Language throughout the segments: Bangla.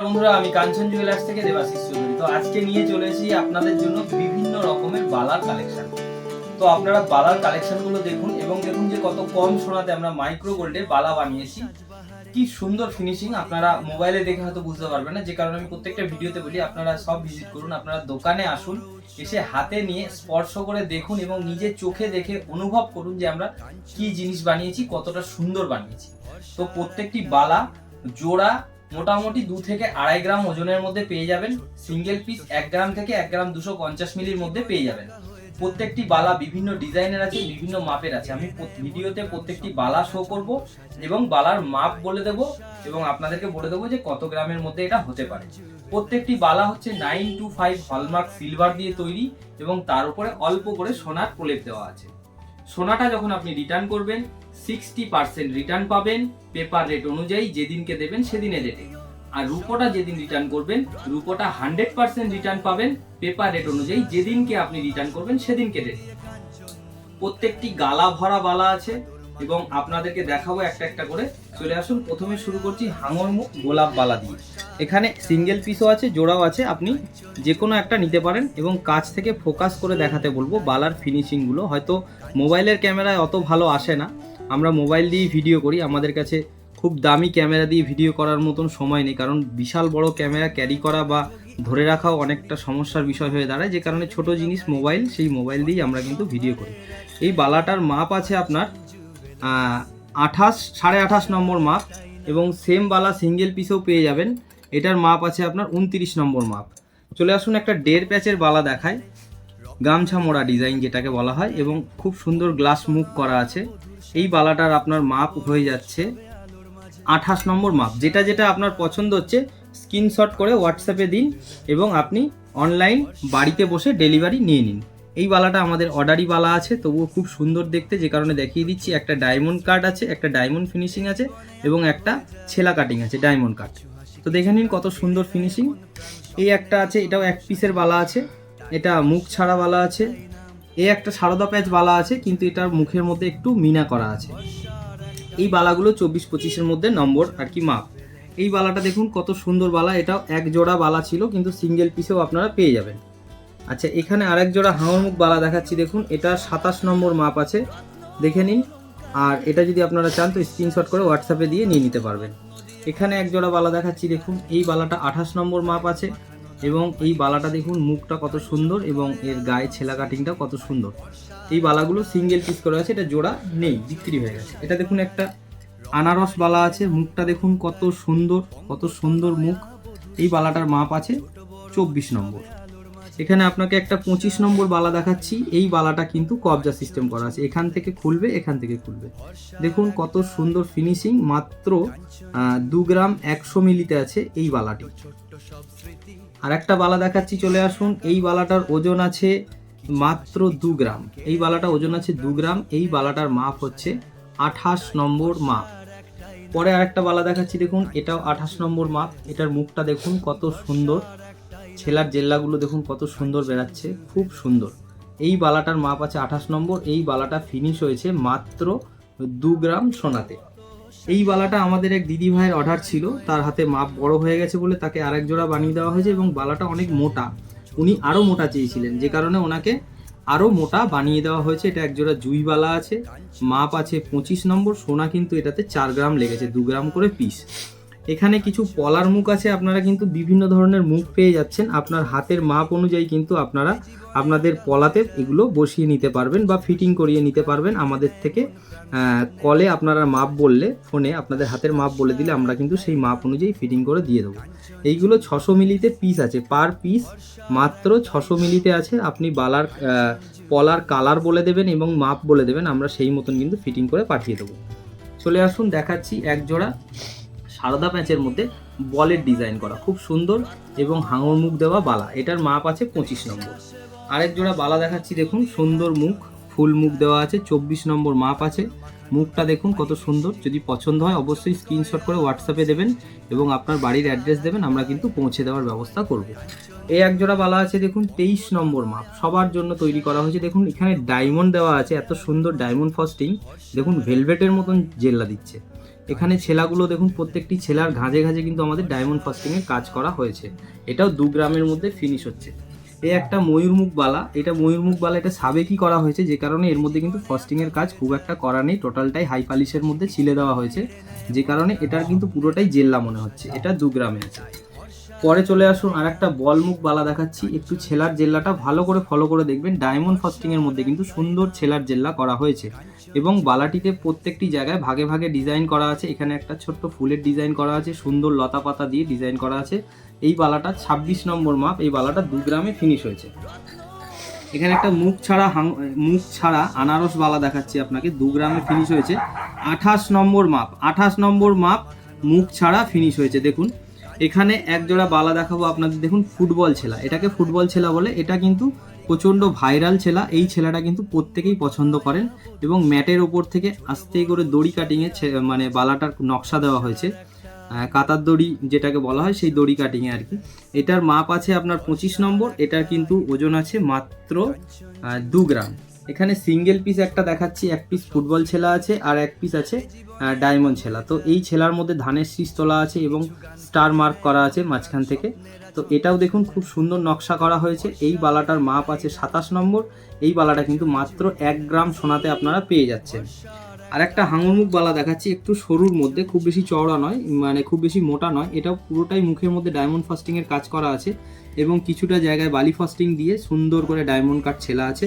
বন্ধুরা আমি কাঞ্চন জুয়েলার্স থেকে দেবাশিস চৌধুরী। তো আজকে নিয়ে চলে এসেছি আপনাদের জন্য বিভিন্ন রকমের বালার কালেকশন তো আপনারা বালার কালেকশনগুলো দেখুন এবং দেখুন যে কত কম সোনাতে আমরা মাইক্রো গোল্ডে বালা বানিয়েছি। কি সুন্দর ফিনিশিং আপনারা মোবাইলে দেখে হয়তো বুঝতে পারবেন না। যে কারণে আমি প্রত্যেকটা ভিডিওতে বলি, আপনারা সব ভিজিট করুন, আপনারা দোকানে আসুন, এসে হাতে নিয়ে স্পর্শ করে দেখুন এবং নিজের চোখে দেখে অনুভব করুন যে আমরা কি জিনিস বানিয়েছি, কতটা সুন্দর বানিয়েছি। তো প্রত্যেকটি বালা, জোড়া মোটামুটি দু থেকে আড়াই গ্রাম ওজনের মধ্যে পেয়ে যাবেন। সিঙ্গেল পিস এক গ্রাম থেকে এক গ্রাম দুশো পঞ্চাশ মিলির মধ্যে পেয়ে যাবেন। প্রত্যেকটি বালা বিভিন্ন ডিজাইনের আছে, বিভিন্ন মাপের আছে। আমি ভিডিওতে প্রত্যেকটি বালা শো করব এবং বালার মাপ বলে দেব এবং আপনাদেরকে বলে দেবো যে কত গ্রামের মধ্যে এটা হতে পারে। প্রত্যেকটি বালা হচ্ছে nine two five hallmark silver দিয়ে তৈরি এবং তার উপরে অল্প করে সোনার প্রলেপ দেওয়া আছে। সোনাটা যখন আপনি রিটার্ন করবেন সিক্সটি পার্সেন্ট রিটার্ন পাবেন। পেপার রেট অনুযায়ী যেদিনকে দেবেন সেদিনে রেটে আর রুপোটা যেদিন রিটার্ন করবেন, রুপোটা হান্ড্রেড পার্সেন্ট রিটার্ন পাবেন। পেপার রেট অনুযায়ী যেদিনকে আপনি রিটার্ন করবেন, সেদিনকে রেটে প্রত্যেকটি গালা ভরা বালা আছে এবং আপনাদেরকে দেখাবো একটা একটা করে। চলে আসুন, প্রথমে শুরু করছি হাঙর মুখ গোলাপ বালা দিয়ে। এখানে সিঙ্গেল পিসও আছে, জোড়াও আছে। আপনি যে কোনো একটা নিতে পারেন এবং কাছ থেকে ফোকাস করে দেখাতে বলব, বালার ফিনিশিংগুলো হয়তো মোবাইলের ক্যামেরায় অত ভালো আসে না। আমরা মোবাইল দিয়েই ভিডিও করি, আমাদের কাছে খুব দামি ক্যামেরা দিয়ে ভিডিও করার মতন সময় নেই, কারণ বিশাল বড় ক্যামেরা ক্যারি করা বা ধরে রাখাও অনেকটা সমস্যার বিষয় হয়ে দাঁড়ায়, যে কারণে ছোট জিনিস মোবাইল, সেই মোবাইল দিয়েই আমরা কিন্তু ভিডিও করি। এই বালাটার মাপ আছে আপনার আঠাশ, সাড়ে আঠাশ নম্বর মাপ, এবং সেম বালা সিঙ্গেল পিসেও পেয়ে যাবেন। এটার মাপ আছে আপনার উনতিরিশ নম্বর মাপ। চলে আসুন একটা দেড় প্যাচের বালা দেখায় গামছা মোড়া ডিজাইন যেটাকে বলা হয়, এবং খুব সুন্দর গ্লাস মুখ করা আছে। এই বালাটার আপনার মাপ হয়ে যাচ্ছে আঠাশ নম্বর মাপ। যেটা যেটা আপনার পছন্দ হচ্ছে স্ক্রিনশট করে হোয়াটসঅ্যাপে দিন এবং আপনি অনলাইন বাড়িতে বসে ডেলিভারি নিয়ে নিন। এই বালাটা আমাদের অর্ডারি বালা আছে, তবুও খুব সুন্দর দেখতে, যে কারণে দেখিয়ে দিচ্ছি, একটা ডায়মন্ড কাট আছে, একটা ডায়মন্ড ফিনিশিং আছে এবং একটা ছেলা কাটিং আছে ডায়মন্ড কাট তো দেখে নিন কত সুন্দর ফিনিশিং এই একটা আছে, এটাও এক পিসের বালা আছে, এটা মুখ ছাড়া বালা আছে এই একটা সারদা প্যাচ বালা আছে, কিন্তু এটার মুখের মধ্যে একটু মিনা করা আছে। এই বালাগুলো চব্বিশ পঁচিশের মধ্যে নম্বর আর কি মাপ। এই বালাটা দেখুন, কত সুন্দর বালা। এটাও এক জোড়া বালা ছিল, কিন্তু সিঙ্গেল পিসেও আপনারা পেয়ে যাবেন। আচ্ছা এখানে আরেক জোড়া হাঙর মুখ বালা দেখাচ্ছি, দেখুন, এটা সাতাশ নম্বর মাপ আছে, দেখে নিন। আর এটা যদি আপনারা চান, তো স্ক্রিনশট করে হোয়াটসঅ্যাপে দিয়ে নিয়ে নিতে পারবেন। এখানে এক জোড়া বালা দেখাচ্ছি, দেখুন, এই বালাটা আঠাশ নম্বর মাপ আছে। এবং এই বালাটা দেখুন, মুখটা কত সুন্দর এবং এর গায়ে ছেলা কাটিংটা কত সুন্দর। এই বালাগুলো সিঙ্গেল পিস করা আছে, এটা জোড়া নেই, বিক্রি হয়ে গেছে। এটা দেখুন একটা আনারস বালা আছে, মুখটা দেখুন কত সুন্দর কত সুন্দর মুখ। এই বালাটার মাপ আছে চব্বিশ নম্বর। এখানে আপনাকে একটা পঁচিশ নম্বর বালা দেখাচ্ছি, এই বালাটা কিন্তু কবজা সিস্টেম করা আছে। এখান থেকে খুলবে, এখান থেকে খুলবে। দেখুন কত সুন্দর ফিনিশিং মাত্র দু গ্রাম একশো মিলিতে আছে এই বালাটি। আর একটা বালা দেখাচ্ছি, চলে আসুন। এই বালাটার ওজন আছে মাত্র দু গ্রাম। এই বালাটা ওজন আছে দু গ্রাম, এই বালাটার মাপ হচ্ছে আঠাশ নম্বর মাপ। পরে আরেকটা বালা দেখাচ্ছি, দেখুন, এটাও আঠাশ নম্বর মাপ। এটার মুখটা দেখুন কত সুন্দর। ছেলার জেল্লাগুলো দেখুন কত সুন্দর বেরাচ্ছে খুব সুন্দর। এই বালাটার মাপ আছে আঠাশ নম্বর, এই বালাটা ফিনিশ হয়েছে মাত্র দু গ্রাম সোনাতে। এই বালাটা আমাদের এক দিদি ভাইয়ের অর্ডার ছিল। তার হাতে মাপ বড় হয়ে গেছে বলে তাকে আরেক জোড়া বানিয়ে দেওয়া হয়েছে এবং বালাটা অনেক মোটা। উনি আরও মোটা চেয়েছিলেন, যে কারণে ওনাকে আরও মোটা বানিয়ে দেওয়া হয়েছে। এটা এক জোড়া জুই বালা আছে, মাপ আছে পঁচিশ নম্বর, সোনা কিন্তু এটাতে চার গ্রাম লেগেছে, দু গ্রাম করে পিস এখানে কিছু পলার মুখ আছে, আপনারা কিন্তু বিভিন্ন ধরনের মুখ পেয়ে যাচ্ছেন। আপনার হাতের মাপ অনুযায়ী কিন্তু আপনারা আপনাদের পলাতে এগুলো বসিয়ে নিতে পারবেন বা ফিটিং করিয়ে নিতে পারবেন। আমাদের থেকে কলে আপনারা মাপ বললে ফোনে আপনাদের হাতের মাপ বলে দিলে আমরা কিন্তু সেই মাপ অনুযায়ী ফিটিং করে দিয়ে দেবো। এইগুলো ছশো মিলিতে পিস আছে পার পিস মাত্র ছশো মিলিতে আছে। আপনি বালার পলার কালার বলে দেবেন এবং মাপ বলে দেবেন, আমরা সেই মতন কিন্তু ফিটিং করে পাঠিয়ে দেবো। চলে আসুন, দেখাচ্ছি এক জোড়া। সারদা প্যাঁচের মধ্যে বলের ডিজাইন করা। খুব সুন্দর এবং হাঙর মুখ দেওয়া বালা। এটার মাপ আছে পঁচিশ নম্বর। আরেক জোড়া বালা দেখাচ্ছি, দেখুন। সুন্দর মুখ, ফুল মুখ দেওয়া আছে, চব্বিশ নম্বর মাপ আছে। মুখটা দেখুন কত সুন্দর। যদি পছন্দ হয়, অবশ্যই স্ক্রিনশট করে হোয়াটসঅ্যাপে দেবেন এবং আপনার বাড়ির অ্যাড্রেস দেবেন, আমরা কিন্তু পৌঁছে দেওয়ার ব্যবস্থা করব। এই এক জোড়া বালা আছে, দেখুন, তেইশ নম্বর মাপ। সবার জন্য তৈরি করা হয়েছে। দেখুন, এখানে ডায়মন্ড দেওয়া আছে, এত সুন্দর ডায়মন্ড ফস্টিং দেখুন ভেলভেটের মতন জেল্লা দিচ্ছে। এখানে ছেলাগুলো দেখুন, প্রত্যেকটি ছেলার ঘাঁজে ঘাঁজে কিন্তু আমাদের ডায়মন্ড ফাস্টিং এর কাজ করা হয়েছে। এটাও দু গ্রামের মধ্যে ফিনিশ হচ্ছে। এ একটা ময়ূরমুখ বালা। এটা ময়ূরমুখ বালা, এটা সাবেকি করা হয়েছে, যে কারণে এর মধ্যে কিন্তু ফস্টিংয়ের কাজ খুব একটা করা নেই। টোটালটাই হাই পালিশের মধ্যে ছিলে দেওয়া হয়েছে। যে কারণে এটার কিন্তু পুরোটাই জেল্লা মনে হচ্ছে। এটা দু গ্রামে আছে। পরে চলে আসুন আর একটা বলমুখ বালা দেখাচ্ছি। একটু ছেলার জেল্লাটা ভালো করে ফলো করে দেখবেন। ডায়মন্ড ফস্টিং এর মধ্যে কিন্তু সুন্দর ছেলার জেল্লা করা হয়েছে। এবং বালাটিতে প্রত্যেকটি জায়গায় ভাগে ভাগে ডিজাইন করা আছে। এখানে একটা ছোট্ট ফুলের ডিজাইন করা আছে, সুন্দর লতা পাতা দিয়ে ডিজাইন করা আছে। এই বালাটা ২৬ নম্বর মাপ, এই বালাটা দু গ্রামে ফিনিশ হয়েছে। এখানে একটা মুখ ছাড়া হাং- মুখ ছাড়া আনারস বালা দেখাচ্ছি আপনাকে, দু গ্রামে ফিনিশ হয়েছে। আঠাশ নম্বর মাপ, আঠাশ নম্বর মাপ মুখ ছাড়া ফিনিশ হয়েছে, দেখুন। এখানে এক জোড়া বালা দেখাবো আপনাদের। দেখুন, ফুটবল ছেলা। এটাকে ফুটবল ছেলা বলে। এটা কিন্তু প্রচণ্ড ভাইরাল ছেলা। এই ছেলাটা কিন্তু প্রত্যেকেই পছন্দ করেন এবং ম্যাটের ওপর থেকে আস্তে করে দড়ি কাটিংয়ে মানে বালাটার নকশা দেওয়া হয়েছে। কাতার দড়ি যেটাকে বলা হয়, সেই দড়ি কাটিংয়ে আর কি। এটার মাপ আছে আপনার পঁচিশ নম্বর। এটার কিন্তু ওজন আছে মাত্র দু গ্রাম। এখানে সিঙ্গেল পিস একটা দেখাচ্ছি, এক পিস ফুটবল ছেলা আছে আর এক পিস আছে ডায়মন্ড ছেলা। তো এই ছেলার মধ্যে ধানের শীষ তোলা আছে এবং স্টার মার্ক করা আছে মাঝখান থেকে। তো এটাও দেখুন খুব সুন্দর নকশা করা হয়েছে। এই বালাটার মাপ আছে সাতাশ নম্বর। এই বালাটা কিন্তু মাত্র এক গ্রাম সোনাতে আপনারা পেয়ে যাচ্ছেন। আর একটা হাঙরমুখ বালা দেখাচ্ছি, একটু সরুর মধ্যে, খুব বেশি চওড়া নয় মানে খুব বেশি মোটা নয়। এটাও পুরোটাই মুখের মধ্যে ডায়মন্ড ফাস্টিংয়ের কাজ করা আছে এবং কিছুটা জায়গায় বালি ফাস্টিং দিয়ে সুন্দর করে ডায়মন্ড কাট ছেলা আছে।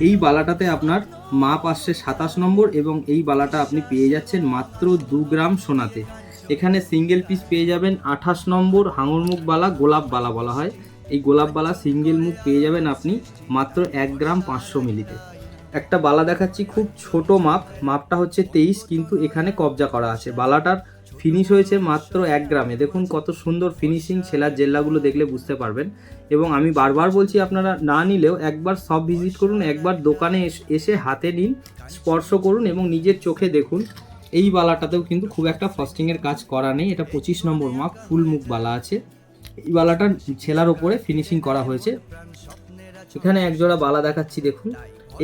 এই বালাটাতে আপনার মাপ আসছে সাতাশ নম্বর এবং এই বালাটা আপনি পেয়ে যাচ্ছেন মাত্র দু গ্রাম সোনাতে। এখানে সিঙ্গেল পিস পেয়ে যাবেন আঠাশ নম্বর হাঙরমুখ বালা, গোলাপ বালা বলা হয়। এই গোলাপ বালা সিঙ্গেল মুখ পেয়ে যাবেন আপনি মাত্র এক গ্রাম পাঁচশো মিলিতে। একটা বালা দেখাচ্ছি, খুব ছোট মাপ। মাপটা হচ্ছে তেইশ, কিন্তু এখানে কবজা করা আছে। বালাটার ফিনিশ হয়েছে মাত্র এক গ্রামে। দেখুন কত সুন্দর ফিনিশিং ছেলার জেল্লাগুলো দেখলে বুঝতে পারবেন। এবং আমি বারবার বলছি, আপনারা না নিলেও একবার সব ভিজিট করুন, একবার দোকানে এস- হাতে নিন, স্পর্শ করুন এবং নিজের চোখে দেখুন। এই বালাটাতেও কিন্তু খুব একটা ফস্টিংয়ের কাজ করা নেই। এটা পঁচিশ নম্বর মাপ, ফুল মুখ বালা আছে। এই বালাটার ছেলার ওপরে ফিনিশিং করা হয়েছে। এখানে একজোড়া বালা দেখাচ্ছি, দেখুন।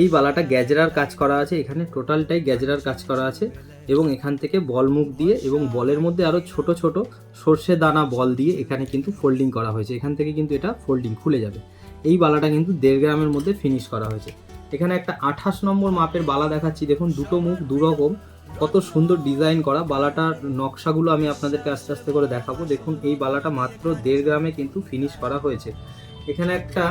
এই বালাটা গ্যাজরার কাজ করা আছে, এখানে টোটালটাই গ্যাজরার কাজ করা আছে এবং এখান থেকে বল মুখ দিয়ে এবং বলের মধ্যে আরও ছোট ছোট সর্ষে দানা বল দিয়ে এখানে কিন্তু ফোল্ডিং করা হয়েছে। এখান থেকে কিন্তু এটা ফোল্ডিং খুলে যাবে। এই বালাটা কিন্তু দেড় গ্রামের মধ্যে ফিনিশ করা হয়েছে। এখানে একটা আঠাশ নম্বর মাপের বালা দেখাচ্ছি। দেখুন, দুটো মুখ দুরকম কত সুন্দর ডিজাইন করা। বালাটার নকশাগুলো আমি আপনাদেরকে আস্তে আস্তে করে দেখাবো। দেখুন, এই বালাটা মাত্র দেড় গ্রামে কিন্তু ফিনিশ করা হয়েছে। এখানে একটা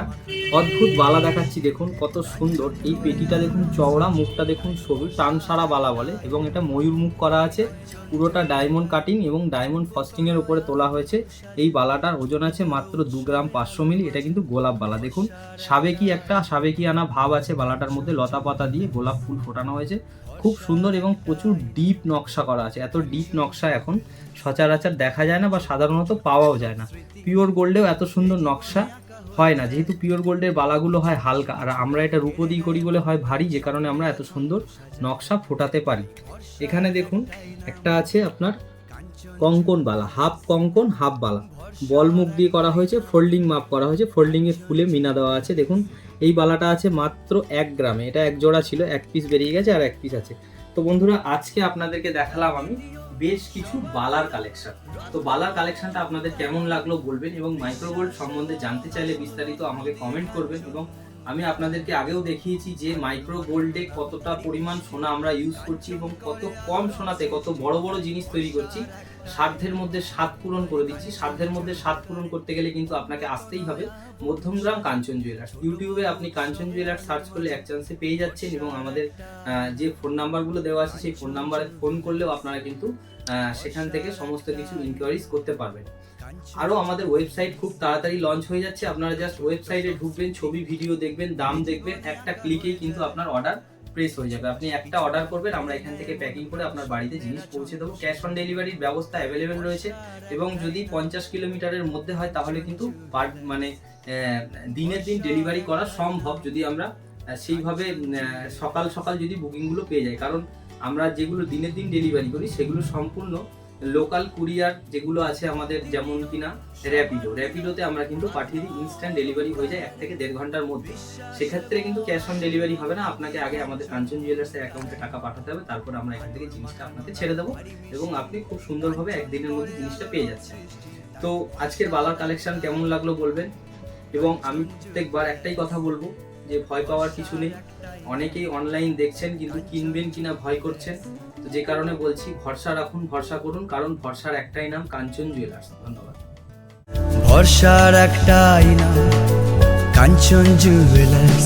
অদ্ভুত বালা দেখাচ্ছি, দেখুন কত সুন্দর। এই পেটিটা দেখুন, চওড়া, মুখটা দেখুন সরু টান সারা বালা বলে এবং এটা ময়ূর মুখ করা আছে। পুরোটা ডায়মন্ড কাটিং এবং ডায়মন্ড ফস্টিং এর উপরে তোলা হয়েছে। এই বালাটার ওজন আছে মাত্র দু গ্রাম পাঁচশো মিলি, এটা কিন্তু গোলাপ বালা। দেখুন, সাবেকি একটা সাবেকি আনা ভাব আছে বালাটার মধ্যে, লতা পাতা দিয়ে গোলাপ ফুল ফোটানো হয়েছে। খুব সুন্দর এবং প্রচুর ডিপ নকশা করা আছে। এত ডিপ নকশা এখন সচরাচর দেখা যায় না বা সাধারণত পাওয়াও যায় না। পিওর গোল্ডেও এত সুন্দর নকশা। হয় না। যেহেতু পিওর গোল্ডের বালাগুলো হয় হালকা, আর আমরা এটা রূপো দিয়ে করি বলে হয় ভারী, যে কারণে আমরা এত সুন্দর নকশা ফোটাতে পারি। এখানে দেখুন, একটা আছে আপনার কঙ্কন বালা, হাফ কঙ্কন, হাফ বালা। বল মুখ দিয়ে করা হয়েছে, ফোল্ডিং মাপ করা হয়েছে, ফোল্ডিং এ ফুলে মিনা দেওয়া আছে। দেখুন, এই বালাটা আছে মাত্র এক গ্রামে, এটা এক জোড়া ছিল, এক পিস বেরিয়ে গেছে আর এক পিস আছে। তো বন্ধুরা, আজকে আপনাদেরকে দেখালাম আমি বেশ কিছু বালার কালেকশন তো বালার কালেকশনটা আপনাদের কেমন লাগল বলবেন এবং মাইক্রোগোল্ড সম্বন্ধে জানতে চাইলে বিস্তারিত আমাকে কমেন্ট করবেন এবং আমি আপনাদেরকে আগেও দেখিয়েছি যে মাইক্রো গোল্ডে কতটা পরিমাণ সোনা আমরা ইউজ করছি এবং কত কম সোনাতে কত বড় বড় জিনিস তৈরি করছি। সাধ্যের মধ্যে স্বাদ পূরণ করে দিচ্ছি। সাধ্যের মধ্যে স্বাদ পূরণ করতে গেলে কিন্তু আপনাকে আসতেই হবে। মধ্যমগ্রাম কাঞ্চন জুয়েলার্স ইউটিউবে আপনি কাঞ্চন জুয়েলার্স সার্চ করলে এক চান্সে পেয়ে যাচ্ছেন এবং আমাদের যে ফোন নাম্বারগুলো দেওয়া আছে সেই ফোন নাম্বারে ফোন করলেও আপনারা কিন্তু সেখান থেকে সমস্ত কিছু ইনকোয়ারিজ করতে পারবেন। আরও আমাদের ওয়েবসাইট খুব তাড়াতাড়ি লঞ্চ হয়ে যাচ্ছে। আপনারা জাস্ট ওয়েবসাইটে ঢুকবেন, ছবি ভিডিও দেখবেন, দাম দেখবেন, একটা ক্লিকেই কিন্তু আপনার অর্ডার প্রেস হয়ে যাবে। আপনি একটা অর্ডার করবেন, আমরা এখান থেকে প্যাকিং করে আপনার বাড়িতে জিনিস পৌঁছে দেবো। ক্যাশ অন ডেলিভারির ব্যবস্থা অ্যাভেলেবেল রয়েছে এবং যদি পঞ্চাশ কিলোমিটারের মধ্যে হয়, তাহলে কিন্তু মানে দিনের দিন ডেলিভারি করা সম্ভব যদি আমরা সেইভাবে সকাল সকাল যদি বুকিংগুলো পেয়ে যাই। কারণ আমরা যেগুলো দিনের দিন ডেলিভারি করি, সেগুলো সম্পূর্ণ লোকাল কুরিয়ার যেগুলো আছে আমাদের যেমন কিনা র্যাপিডো র্যাপিডোতে আমরা কিন্তু পাঠিয়ে দিই ইনস্ট্যান্ট ডেলিভারি হয়ে যায় এক থেকে দেড় ঘণ্টার মধ্যে। সেক্ষেত্রে কিন্তু ক্যাশ অন ডেলিভারি হবে না। আপনাকে আগে আমাদের কাঞ্চন জুয়েলার্সের অ্যাকাউন্টে টাকা পাঠাতে হবে। তারপর আমরা এখান থেকে জিনিসটা আপনাকে ছেড়ে দেবো এবং আপনি খুব সুন্দরভাবে একদিনের মধ্যে জিনিসটা পেয়ে যাচ্ছেন। তো আজকের বালার কালেকশন কেমন লাগল বলবেন? এবং আমি প্রত্যেকবার একটাই কথা বলব যে ভয় পাওয়ার কিছু নেই। অনেকেই অনলাইন দেখছেন কিন্তু কিনবেন কিনা ভয় করছেন। তো যে কারণে বলছি ভরসা রাখুন, ভরসা করুন, কারণ ভরসার একটাই নাম কাঞ্চন জুয়েলার্স ধন্যবাদ। ভরসার একটাই নাম কাঞ্চন জুয়েলার্স